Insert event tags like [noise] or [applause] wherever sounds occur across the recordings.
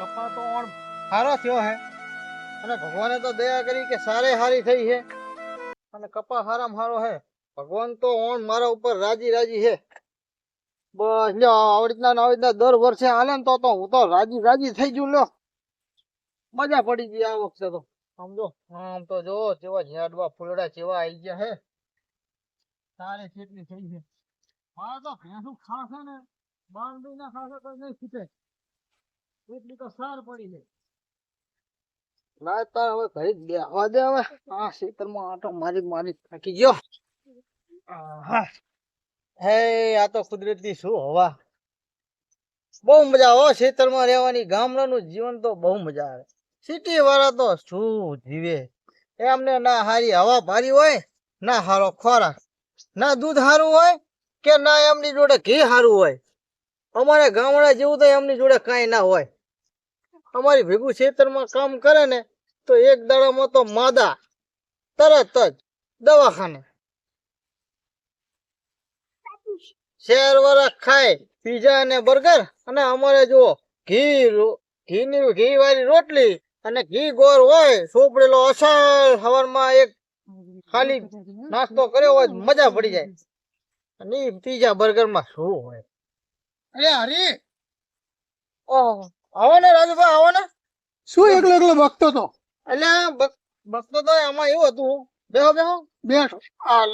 કપા તો ઓણ સારો થયો હે. અને ભગવાને તો દયા કરી કે સારે હારી થઈ હે. અને કપા હારામ હારો હે. ભગવાન તો ઓણ મારા ઉપર રાજી રાજી છે બસ લ્યો આવી રીતના આવી રીતના દર વર્ષે હાલે ને તો તો હું તો રાજી રાજી થઈ ગયું, લ્યો. મજા પડી ગઈ આ વખતે તો. સમજો? આમ તો જો, જેવા ઝાડવા ફૂલડા જેવા આવી ગયા હે. સારે કેટલી થઈ છે મારે તો ભેંસું ખાશે ને બાંધી ના ખાશે તો નહીં ખૂટે. એટલી તો સાર પડી જાય ના તાર હવે ઘરે જ બેહવા દે હવે. આ ખેતરમાં આટો મારી મારી થાકી ગયો. હે આ તો કુદરતી શું હવા. બહુ મજા આવે ખેતરમાં રહેવાની. ગામડાનું જીવન તો બહુ મજા આવે. સિટી વાળા તો શું જીવે? એમને ના હારી હવા ભારી હોય ના હારો ખોરાક ના દૂધ સારું હોય કે ના એમની જોડે ઘી સારું હોય. અમારે ગામડા જેવું તો એમની જોડે કાંઈ ના હોય. અમારી ભેગું ખેતરમાં કામ કરે ને તો એક દાડામાં તો માદા તરત જ દવાખાને. શેર વાળા ખાય પીઝા અને બર્ગર અને અમારે જુઓ ઘી ઘીની ઘી વાળી રોટલી અને ઘી ગોળ હોય સોપડેલો અસલ સવારમાં એક ખાલી નાસ્તો કર્યો હોય મજા પડી જાય. અને પીઝા બર્ગરમાં શું હોય? અરે હરી! ઓહો. આવો ને રાજુભાઈ આવો ને. શું એકલો એકલો બકતો તો? એટલે બકતો તો એમાં એવું હતું. બેહો બેહો. બેઠો હાલ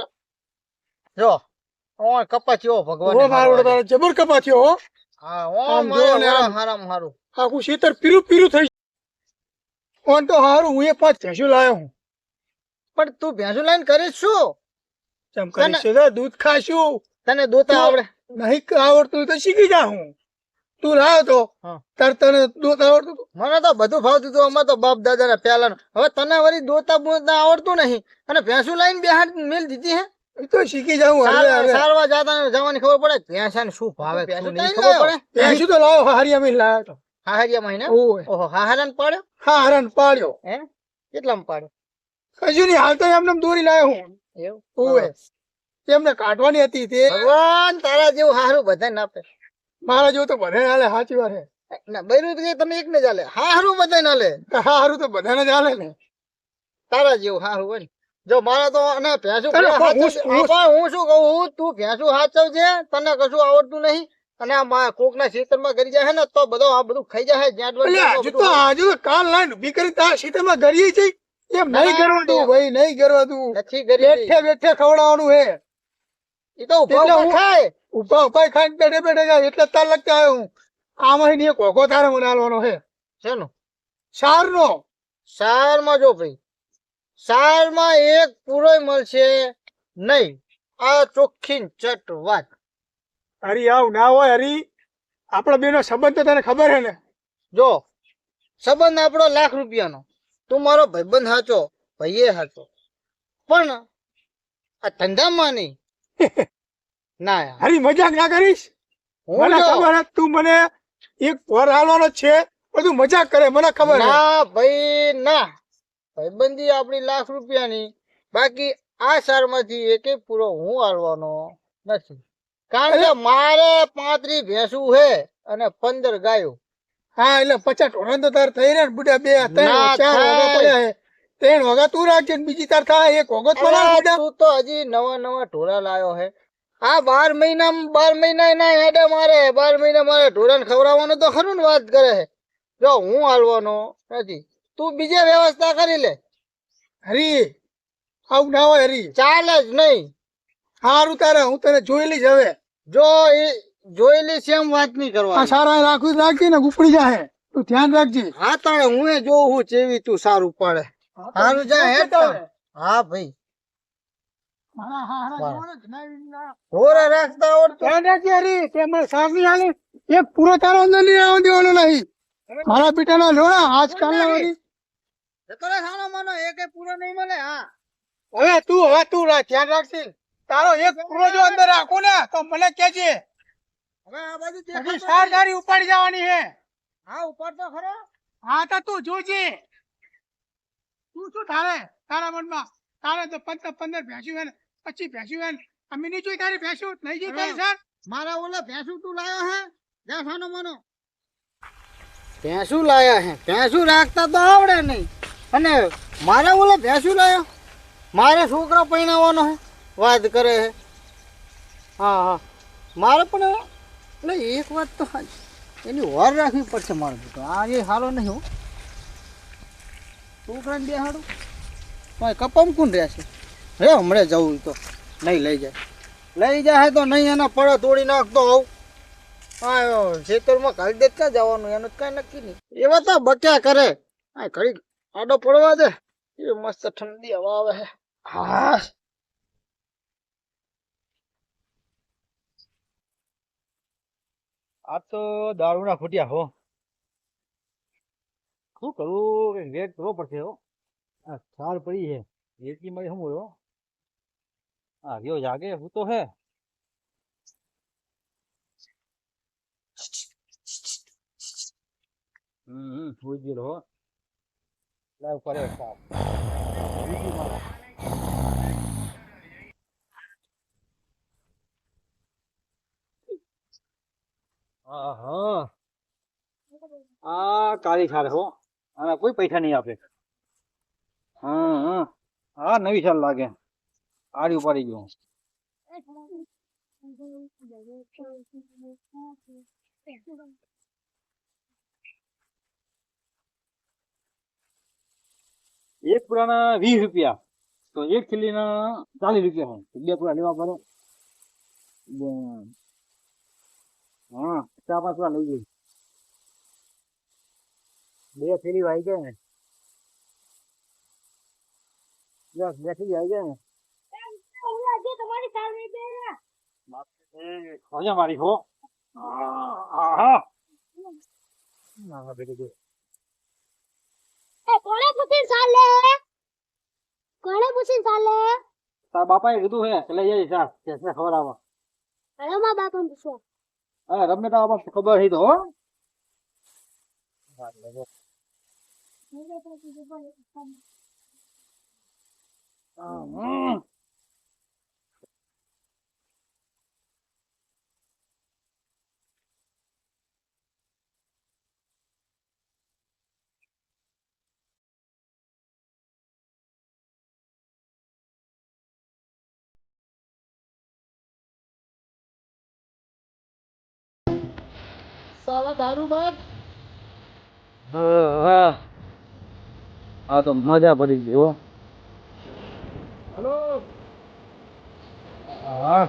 જો ઓય કપાચ્યો ભગવાન ઓ મારો તારો જબર કપાચ્યો હો. હા ઓ મારે. હારામ હારું. આખું શીતર પીરું પીરું થઈ ઓન તો હારું હું એ પાંચ ભેંસું લાયો હું. પણ તું ભેંસું લાઈન કરીશ શું? ચમકાઈ છે દૂધ ખાશું. તને દોતા આવડે. નહીં આવડતું તો શીખી જા હું. તું ના તો? તાર તને દોતા આવડતું હતું? મને તો બધું ફાવતું હતું અમારે તો બાપ દાદા ને પેલા હવે તને વળી દોતા બોતા આવડતું નહીં. અને ભેંસું લાઈન બેહાડ મેલ દીધી હે? એ તો શીખી જાઉં હવે સારવા જાતા જવાની ખબર પડે? ભેંસાને શું ભાવે? ભેંસું ખબર પડે? ભેંસું તો લાવો હારિયા મેલ લાવ્યો તો. હાહરિયા મહિને ઓહો હાહરાન પાડ્યો? હા હરણ પાડ્યો. હે? કેટલામાં પાડ્યો? કજુ નહીં હાલ તો એમને દોરી લાવ્યો હું. એવું? ઓય. એમને કાઢવાની હતી તે. ભગવાન તારા જેવું હારું બધા ના આપે. મારા જેવું તો બધાને હાલે સાચી વાત ના બૈરું કે તમે એક ને ચાલે હારું બધા ના લે હારું તો બધાને જ હાલે ને. તારા જેવું હારું હોય જો મારા તો અને ભેંસું હું શું- કહું? તું ભેંસું હાચવજે તને કશું આવડતું નહીં. અને આ કોક ના શીતળમાં ગરી જાય ને તો બધો આ બધું ખાઈ જાય જ્યાં બધું. તો હજુ કાલ લાઈન ઊભી કરી તાર સીટામાં ગરીએ છે એમ નહીં કરવાનું ભાઈ નહીં કરવાનું નથી કરી બેઠે બેઠે ખવડાવવાનું હે. એ તો ઊભા એટલે ઊભા હું- ખાય. ઊભા ઊભા ખાઈને બેઠે બેઠે જાય એટલે તાર લગતા આવ્યો હું. આમાં એક ઓઘો તારે મને હાલવાનો હે સારનો. સારમાં જો ભાઈ. સારમાં એક પૂરોય મળશે નહીં. આ ચોખ્ખી ચટ વાત. હરી આવ ના હોય હરી આપણા બેનો સંબંધ તો તને ખબર હે ને? જો સંબંધ આપણો લાખ રૂપિયાનો. તું મારો ભાઈબંધ હાચો ભાઈએ હાચો. પણ આ ધંધામાં નહીં. [laughs] ના યાર. હરી મજાક ના કરીશ? મને ખબર તું મને એક વર હાલવાનો છે બધું મજાક કરે મને ખબર ના ભાઈ ના. ભાઈબંધી આપણી લાખ રૂપિયાની બાકી આ સારમાંથી એકે પૂરો હું હાલવાનો નથી. કારણ કે મારે પાંત્રી ભેંસું છે અને પંદર ગાયો. હા એટલે પચાસ તો તાર થઈ રહ્યા ને બુડા બે ત્રણ ચાર પડ્યા ત્રણ વગા તું રાખજે બીજી તાર થાય એક વગત તો ના અરે બુડા તું તો હજી નવા નવા ઢોરા લાયો હે. આ બાર મહિના બાર મહિના ના હેડે મારે બાર મહિના મારે ઢોરાને ખવડાવવાનો તો ખરું ને વાત કરે છે જો હું હાલવાનો નથી. તું બીજે વ્યવસ્થા કરી લે. હરી આવું ના હોય હરી. ચાલે જ નહીં. સારું તારે હું તને જોઈ લઈશ હવે. જો એ જોયેલી છે એમ વાત નહીં કરવા સારા રાખું રાખજે ને ઉપડી જાય તું ધ્યાન રાખજે. હા તારે હું જોઉં હું ચેવી તું સારું પડે. સારું જા. હા ભાઈ. તે. દેવાનો નહીં. મારા બેટાના લોણા આજકાલ વળી. સાનો માનો એકે પૂરો નહીં મળે હા. હવે તું હવે તું ધ્યાન રાખશી તારો એક પૂરો જો અંદર રાખું ને તો મને કહેજે. હવે આ બાજુ પછી સાર. ઉપાડી જવાની હે. હા ઉપાડ તો ખરો. હા તો તું જોજે. તું શું તારે તારા મનમાં? તારે તો પંદર પંદર ભેંસ્યું હે ને પચીસ ભેંસ્યું હે ને અમે નહીં જોઈ તારી ભેંસ્યું નહીં જોઈ તારી સર? મારા ઓલા ભેંસું તું લાયો હે? ભેંસાનો મનો. ભેંસું લાયા હે? ભેંસું રાખતા તો આવડે નહીં. અને મારે ઓલે ભેંસું લાયો? મારે છોકરો પહેણાવવાનો હે? વાત કરે હે? હા હા. મારે પણ એટલે એક વાત તો. એની વાર રાખવી પડશે મારે બેટો આ એ સારો નહીં હો. છોકરાને બેહાડું? ભાઈ કપમ કોણ રહેશે. રે હમણાં જવું તો. નહીં લઈ જાય. લઈ જાય તો નહીં, એના પડે તોડી નાખતો હોઉં. હા ખેતરમાં કાઢી દે ક્યાં જવાનું? એનું કાંઈ નક્કી નહીં. એવા તો બક્યા કરે. હા ઘડી આડો પડવા દે. એ મસ્ત ઠંડી હવા આવે છે હા. આ તો દારૂના ફૂટ્યા હો. શું કરવું કે વેટ કરવો પડશે હો. આ થાળ પડી છે. વેચી મળી શું બોલો? હા રહ્યો જાગે, હું તો હે. હમ સુઈ ગયેલો હો. લાવ કરે બીજી આહા. આ કાળી સાર હો. આના કોઈ પૈસા નહીં આપે હા હા હા નવી સાલ લાગે આડી ઉપાડી ગયો એક પુરાના વીસ રૂપિયા તો એક કિલ્લીના ચાલીસ રૂપિયા હોય તો બે પૂરા લેવા પડે બે- હા ચાર પાંચ પૂરા લઈ જઈ બે થેલી વાઈ ગયા ને. બસ બે થેલી આવી ગયા ને. મારી હો. આહા ના બેટી જો. કોણે પૂછી ચાલે કોણે પૂછી ચાલે તારા બાપાએ કીધું હે કે એ જઈ ચાલ કે ખબર આવો અરે મા બાપા પૂછો હા રમે તો ખબર હી તો હો. હમ. સાલા દારૂ બાદ હા આ તો મજા પડી ગઈ હો. હલો. હા.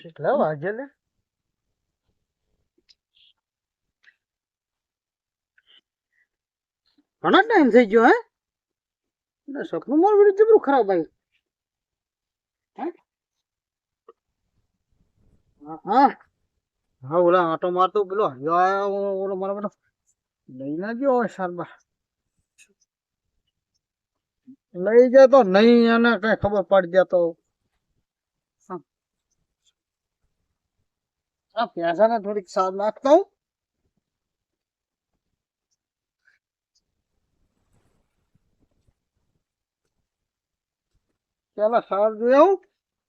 કેટલા વાગે ઘણા ટાઈમ થઈ ગયો, હે? એટલે સપનું મારું વિરુદ્ધ જબરું ખરાબ આવ્યું હે? હા હા. હા, ઓલા આટો મારતો, પેલો હરિયો આયો, ઓલો મારો બેટો. લઈ ના ગયો હોય સારવાર. લઈ જાય તો નહીં, એને કઈ ખબર પડી જાય તો. હા. આ પ્યાસાને થોડીક સાર નાખતા હું. પેલા સાર જોઈ આવું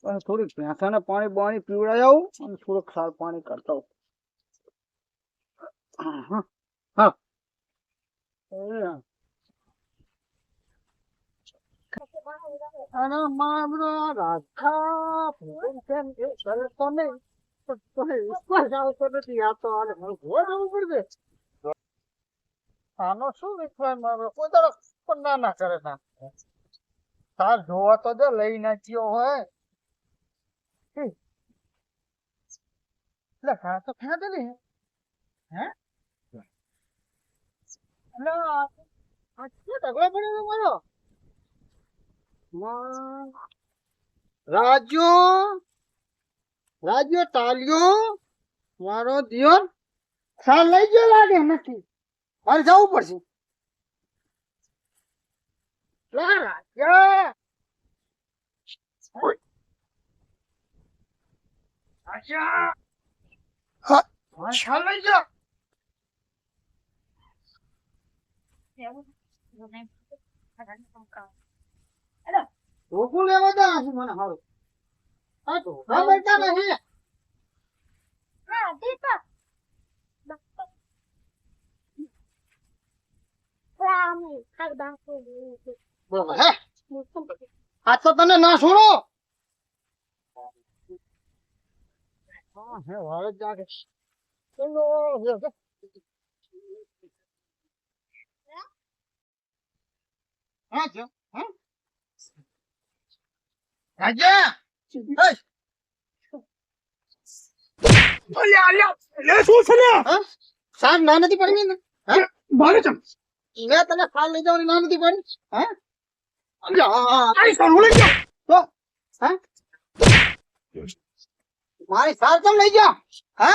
અને થોડીક ભેંસાને પાણી બાણી પીવડાવી આવું અને થોડુંક સાર પાણી કરતા આવું. હા. અને મામલો રાધા કેમ આને મારે શું વિશ્વાસ મારો? કોઈ તરફ ના ના કરે ના. તાર જોવા તો દે, લઈ ના ગયો હોય. હે. લે તો ખા દે હે? લે, આ આ ઢગલો પડ્યો મારો? રાજ્યો રાજ્યો તાલ્યો, મારો દિયોર. લઈ ગયો લાગે નથી મારે જવું પડશે. રાજ્ય અચ્છા હા. ચાલ લઈ જા ઢોકું લેવા દે આ શું મને હારું આ ઢોકા બેઠા નહીં હા દીપા રામે ખાડા કો બરોબર હે આ તો તને ના છોડો રાજા અલ્યા અલ્યા લે શું છે લે સાહેબ ના નથી પડી ને? મારે ચમ મેં તને ફાલ લઈ જવાની ના નથી પડી? હા? મારી સાર તમ લઈ જા હે?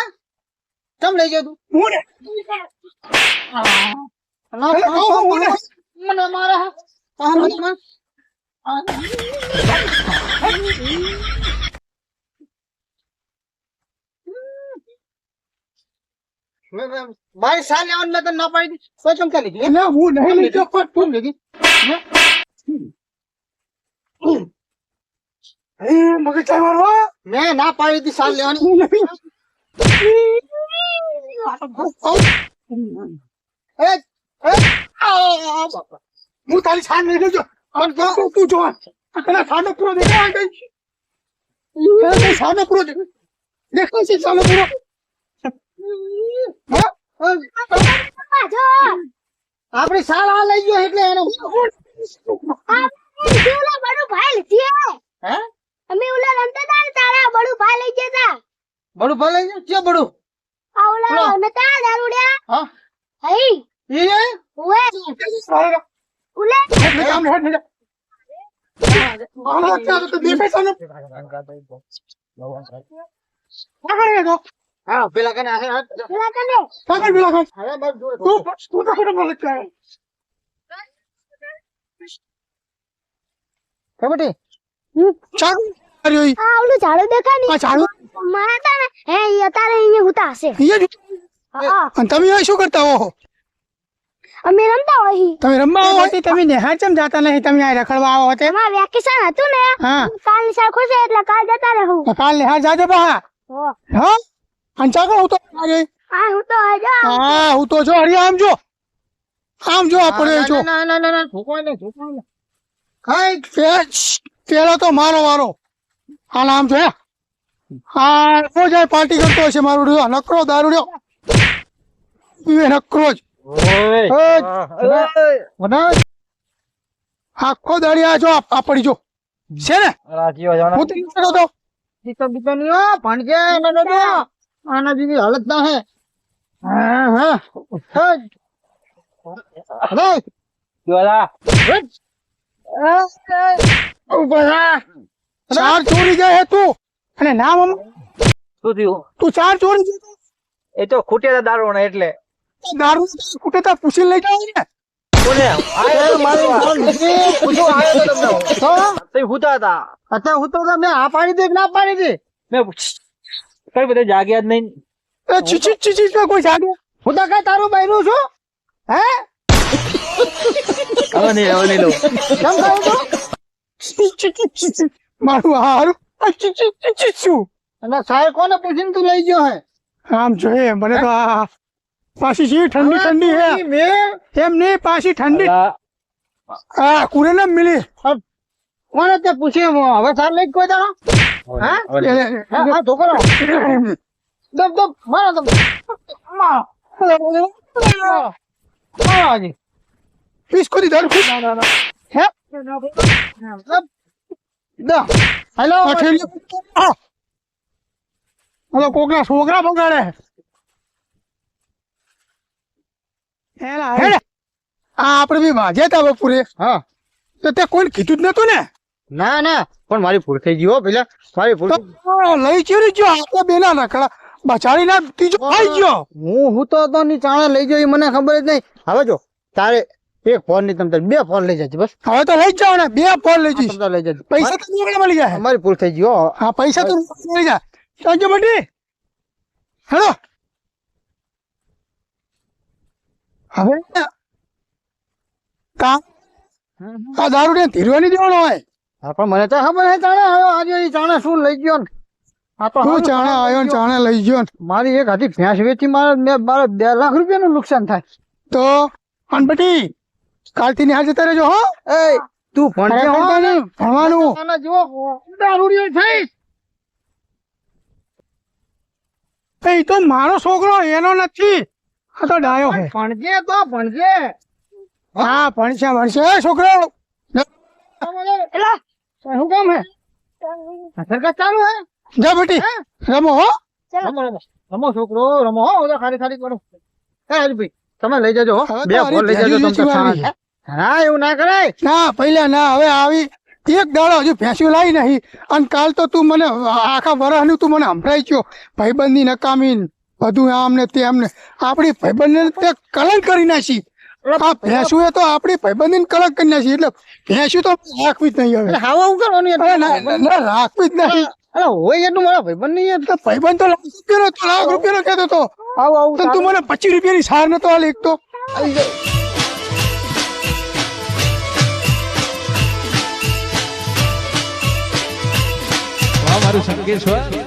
તમ લઈ જા તું? મને મારે હા હા, મને માર. સાર લેવાની મેં તને ના પાડી દીધી. તો કેમ ચાલી ગઈ? એટલે હું નહીં જાઉં પણ કેમ લીધી? મગજ મારો મેં ના પાડી હતી સાર લેવાની. હું. તારી છાન નહીં લેજો. અને તું તું- તું જો તને સાનો પૂરો દેખાય સાનો પૂરો દેખાય દેખાય છે સાનો પૂરો. હા? હા? જો આપણી સાર આ લઈ ગયો એટલે એનો બડું ભાઈ લીધી હે? હે અમે ઓલા રમતા હતા ને તારા બડું ભાઈ લઈ ગયા તા. બડું ભલે ગયો? ક્યાં બડું? આ ઓલા ઓલા. નતા દારૂડિયા. હા. હઈ. એ? ઓએ સારા કામ હેડ હેડ આનો તો દેખાય સાનો આગળ એ તો હા પેલા કને હે હાથ ઓલા કને આગળ પેલા કામ હવે બસ જોડે તું તું તો ખોટો મગજ ચાય કબડ્ડી ચાલુ અરે ઈ આ ઓલું ઝાડુ દેખાય ને આ ચાલુ મારા તા ને હે ઈ અત્યારે અહીંયા હુતા હશે અહીંયા જ હા અને તમે અહીં શું કરતા હો અમે રમતા હોય તમે રમવા આવો હતી તમે નિહાળ ચમ જાતા નહીં તમે અહીં રખડવા આવો હોતે એમાં વેકેશન હતું ને હા કાલની શાળા ખુલશે એટલે કાલ જતા રહું તો કાલ નિહાળ જાજો બહા હો હા અને ચાલો હું તો આ હું તો હજા હા હું તો જો હરી આમ જો. આમ જો આપણે જો. ના ના ના ના ઠોકાય નહીં ઠોકાય નહીં. હાય પેલો તો મારો મારો. આ નામ છે હા. રોજ જાય પાર્ટી કરતો હશે મારો રહ્યો. નકરો દારૂડિયો એ નકરો જ. ઓય. આખો દાડી જો આ આ પડી જો. છે ને? રાજીઓ હું તો ઈચ્છતો હતો. દીકરો દીકરો ની હો ભણજે ને આના જેવી હાલત ના હે? હા હા. અરે. જોલા. ઉપર ચાર ચોરી જાય તું. અને નામ આમ- શું થયું? તું ચાર ચોરી જાય એ તો ખૂટ્યા દારૂ ને એટલે. દારૂ કુટે તા પૂછી લઈ જાવ ને કોને? એ મારી પૂછો આવ્યો તો તમને. તો? તમે હતા અત્યારે હું તો મેં આ પાડી દે ના પાડી દે? મેં કઈ બધા જાગ્યા જ નહીં એ ચીચી ચીચી માં કોઈ જાગ્યા હું તો કઈ તારું બહેરું છું હે હવે નહીં હવે નહીં લઉં કેમ કહું તો ચીચી ચીચી મારું હારું આ ચીચી ચીચી છું અને સાહેબ કોને પૂછીને તું લઈ ગયો હે આમ જોઈએ મને તો આ પાછી છે ઠંડી ઠંડી હે મેં એમ નહીં પાછી ઠંડી આ હા કુરે ના મિલી કોને તે પૂછે હવે સાર લઈ કોઈ દાડો હા હવે નહીં. હા હા ઢોકળો દબ દબ મારો દબ મારો મારો હજી इसको दी दारू खुद है દબ દબ હેલો આ ઠેલી આ હલો કોકના છોકરા બગાડે હેલા હેડે આ આપણે બી વાજ્યા તા બપોરે હા તો તે કોઈ કીધું જ નતું ને ના ના પણ મારી ભૂલ થઈ ગઈ હો પેલા મારી ભૂલ લઈ ચીરી ગયો આપણે બેના નખડા બચાડી ના ત્રીજો ખાઈ ગયો. હું હું તો હતો ની ચાણા લઈ ગયો એ મને ખબર જ નહીં. હવે જો તારે એક ફોનની તમે બે ફોન લઈ જજે બસ. હવે તો લઈ જાવ ને બે ફોન લઈ જઈશ. લઈ જજે. પૈસા તો નીકળે મળી જાય મારી ભૂલ થઈ ગઈ હો હા. પૈસા તો મળી જાય સાંજે બટી. હેલો. હવે કા આ દારૂ ને ધીરવાની દેવાનો હોય. હા પણ મને તો ખબર હે ચાણે આવ્યો આજે ચાણે શું લઈ ગયો આ તો હું ચાણે ચાણે આવ્યો ને લઈ ગયો. ચાણે લઈ ગયો મારી એક હતી ભેંસ વેચી મારે મેં મારે બે લાખ રૂપિયાનું નુકસાન થાય. તો અન બટી કાલથી નિહાળ જતા રહેજો હો. એ તું ભણજે હો ખરેખર તને ભણવાનું. આના દારૂડિયો થઈ એ તો મારો છોકરો એનો નથી. આ તો ડાયો હે. ભણજે તો ભણજે. હા ભણશે ભણશે. છોકરો. એલા શું કામ હે? સરકાર ચાલુ હે? જા બેટી રમો હો. રમો રમો. રમો છોકરો રમો હો ઓલા ખાલી ખાલી કરો. હે હરીભાઈ તમે લઈ જજો બે ફોન લઈ જજો ભેગી તમે તો વેચવાની. એવું ના કરાય. ના પહેલા ના હવે આવી. એક દાડો હજુ ભેંસ્યું લાવી નહીં. અને કાલ તો તું મને આખા વરસનું તું મને સંભળાઈ ગયો ભાઈબંધની નકામી ને બધું આમ ને તેમ ને આપણી ભાઈબંધને તે કલંક કરી નાખી. ભેંસું એ તો આપણી ભાઈબંધીને કલંક કરી નાખી એટલે ભેંસું તો રાખવી જ નહીં હવે. એટલે હાવા હું કરવાની રાખવી જ નહીં. અરે હોય એટલું મારા ભાઈબંધ નહીં તો ભાઈબંધ તો લાખ રૂપિયાનો તો લાખ રૂપિયાનો કહેતો તો. આવું આવું તો તું મને પચીસ રૂપિયાની સાર નતો હાલ એક તો. મારું સંકેશ્વર